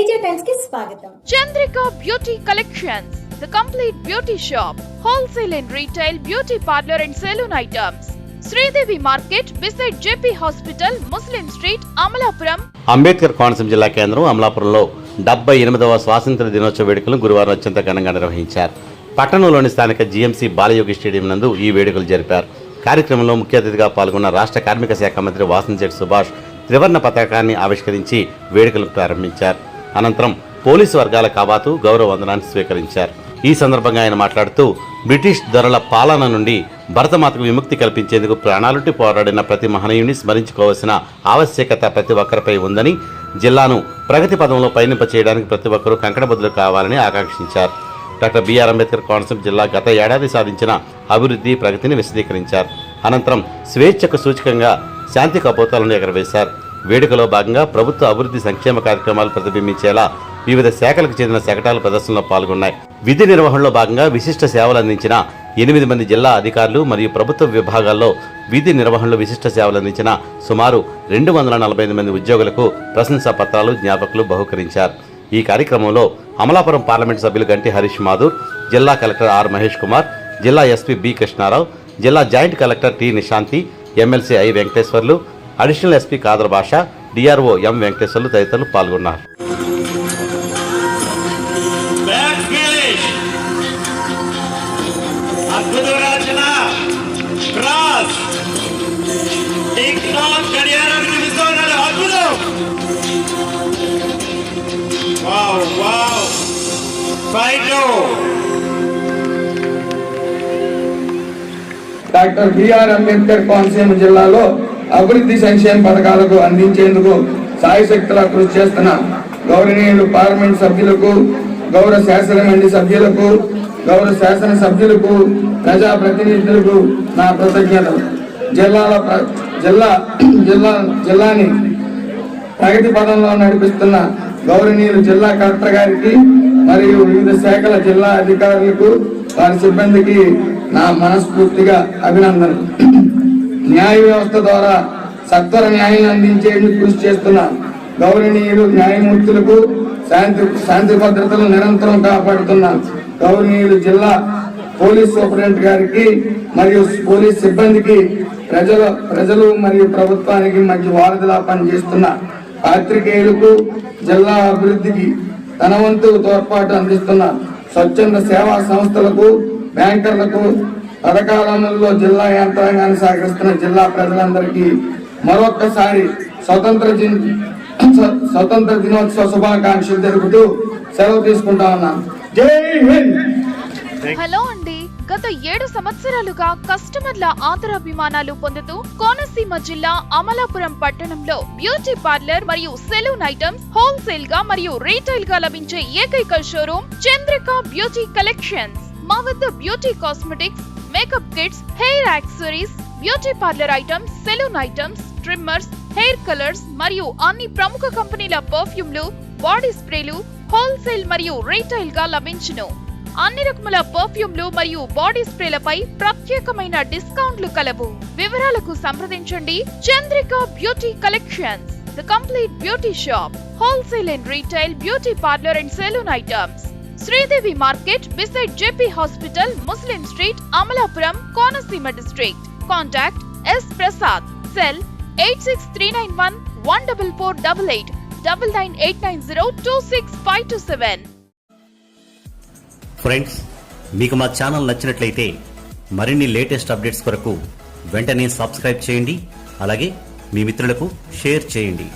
తేజ టైమ్స్కి స్వాగతం. Chandrika beauty collections the complete beauty shop wholesale and retail beauty parlour and salon items. Sridevi market beside JP hospital Muslim street Amalapuram. Ambedkar Konaseema జిల్లా కేంద్రం అమలాపురంలో డెబ్బై ఎనిమిదవ స్వాతంత్ర దినోత్సవ వేడుకలను గురువారం అత్యంత ఘనంగా నిర్వహించారు. పట్టణంలోని స్థానిక జీఎంసీ బాలయోగి స్టేడియం నందు ఈ వేడుకలు జరిపారు. కార్యక్రమంలో ముఖ్య అతిథిగా పాల్గొన్న రాష్ట్ర కార్మిక శాఖ మంత్రి వాసంశెట్టి సుభాష్ త్రివర్ణ పతాకాన్ని ఆవిష్కరించి వేడుకలు ప్రారంభించారు. అనంతరం పోలీసు వర్గాల కాబాతు గౌరవ వందనాన్ని స్వీకరించారు. ఈ సందర్భంగా ఆయన మాట్లాడుతూ బ్రిటిష్ ధరల పాలన నుండి భరతమాతకు విముక్తి కల్పించేందుకు ప్రాణాలుటి పోరాడిన ప్రతి మహనీయుని స్మరించుకోవాల్సిన ఆవశ్యకత ప్రతి ఒక్కరిపై ఉందని జిల్లాను ప్రగతి పదంలో పయనింప చేయడానికి ప్రతి ఒక్కరూ కంకణబద్దులు కావాలని ఆకాంక్షించారు. డాక్టర్ బిఆర్ అంబేద్కర్ కోనసీమ జిల్లా గత ఏడాది సాధించిన అభివృద్ధి ప్రగతిని విశదీకరించారు. అనంతరం స్వేచ్ఛకు సూచకంగా శాంతి కపోతాలను ఎగరవేశారు. వేడుకలో భాగంగా ప్రభుత్వ అభివృద్ధి సంక్షేమ కార్యక్రమాలు ప్రతిబింబించేలా వివిధ శాఖలకు చెందిన శకటాల ప్రదర్శనలో పాల్గొన్నాయి. విధి నిర్వహణలో భాగంగా విశిష్ట సేవలు అందించిన ఎనిమిది మంది జిల్లా అధికారులు మరియు ప్రభుత్వ విభాగాల్లో విధి నిర్వహణలో విశిష్ట సేవలు అందించిన సుమారు రెండు వందల నలభై ఐదు మంది ఉద్యోగులకు ప్రశంసా పత్రాలు జ్ఞాపకులు బహుకరించారు. ఈ కార్యక్రమంలో అమలాపురం పార్లమెంటు సభ్యులు గంటి హరీష్ మాధూర్ జిల్లా కలెక్టర్ ఆర్ మహేష్ కుమార్ జిల్లా ఎస్పీ బి కృష్ణారావు జిల్లా joint collector T Nishanti MLC I Venkateswarlu additional SP Kadar Basha DRO M Venkateswarlu తదితరులు పాల్గొన్నారు. డాక్టర్ బిఆర్ అంబేద్కర్ కోనసీమ జిల్లాలో అభివృద్ధి సంక్షేమ పథకాలకు అందించేందుకు సాయశక్తులా కృషి చేస్తున్న గౌరవనీయులు పార్లమెంట్ సభ్యులకు గౌరవ శాసనమండలి సభ్యులకు గౌరవ శాసన సభ్యులకు ప్రజా ప్రతినిధులకు నా కృతజ్ఞతలు. జిల్లాల జిల్లా జిల్లా జిల్లాని ప్రగతి పదంలో నడిపిస్తున్న గౌరవనీయులు జిల్లా కలెక్టర్ గారికి మరియు వివిధ శాఖల జిల్లా అధికారులకు వారి సిబ్బందికి నా మనస్ఫూర్తిగా అభినందనలు. న్యాయ వ్యవస్థ ద్వారా సత్వర న్యాయం అందించేందుకు కృషి చేస్తున్న గౌరవనీయులు న్యాయమూర్తులకు శాంతి శాంతి భద్రతలు నిరంతరం కాపాడుతున్న గౌరవనీయులు జిల్లా పోలీస్ సూపరింటెండెంట్ గారికి మరియు పోలీస్ సిబ్బందికి ప్రజలు ప్రజలు మరియు ప్రభుత్వానికి మంచి వారధిలా పనిచేస్తున్న పాత్రికేయులకు జిల్లా అభివృద్ధికి తన వంతు తోడ్పాటు అందిస్తున్న స్వచ్ఛంద సేవా సంస్థలకు బ్యాంకర్లకు పథకాల అమలులో జిల్లా యంత్రాంగాన్ని సహకరిస్తున్న జిల్లా ప్రజలందరికీ మరొక్కసారి స్వతంత్ర స్వతంత్ర దినోత్సవ శుభాకాంక్షలు జరుపుతూ సెలవు తీసుకుంటా ఉన్నాను జై హింద్! హలో అండి. గత ఏడు సంవత్సరాలుగా కస్టమర్ల ఆదరాభిమానాలు పొందుతూ కోనసీమ జిల్లా అమలాపురం పట్టణంలో బ్యూటీ పార్లర్ మరియు సెలూన్ ఐటమ్స్ హోల్సేల్గా మరియు రీటైల్గా లభించే ఏకైక షోరూమ్ చంద్రిక బ్యూటీ కలెక్షన్స్. మా వద్ద beauty cosmetics makeup kits hair accessories beauty parlour items salon items trimmers hair colours మరియు అన్ని ప్రముఖ కంపెనీల పర్ఫ్యూమ్లు బాడీ స్ప్రేలు హోల్సేల్ మరియు రీటైల్గా లభించును. అన్ని రకముల పర్ఫ్యూమ్లు మరియు బాడీ స్ప్రేలపై ప్రత్యేకమైన డిస్కౌంట్లు కలవు. వివరాలకు సంప్రదించండి Chandrika beauty collections the complete beauty shop wholesale and retail beauty parlour and salon items Sridevi market beside JP hospital Muslim street Amalapuram Konaseema district contact S Prasad cell eight six three nine one one double four double eight double nine eight nine zero two six five two seven friends మీకు మా channel నచ్చినట్లయితే మరిన్ని latest updates కొరకు వెంటనే subscribe చేయండి. అలాగే మీ మిత్రులకు share చేయండి.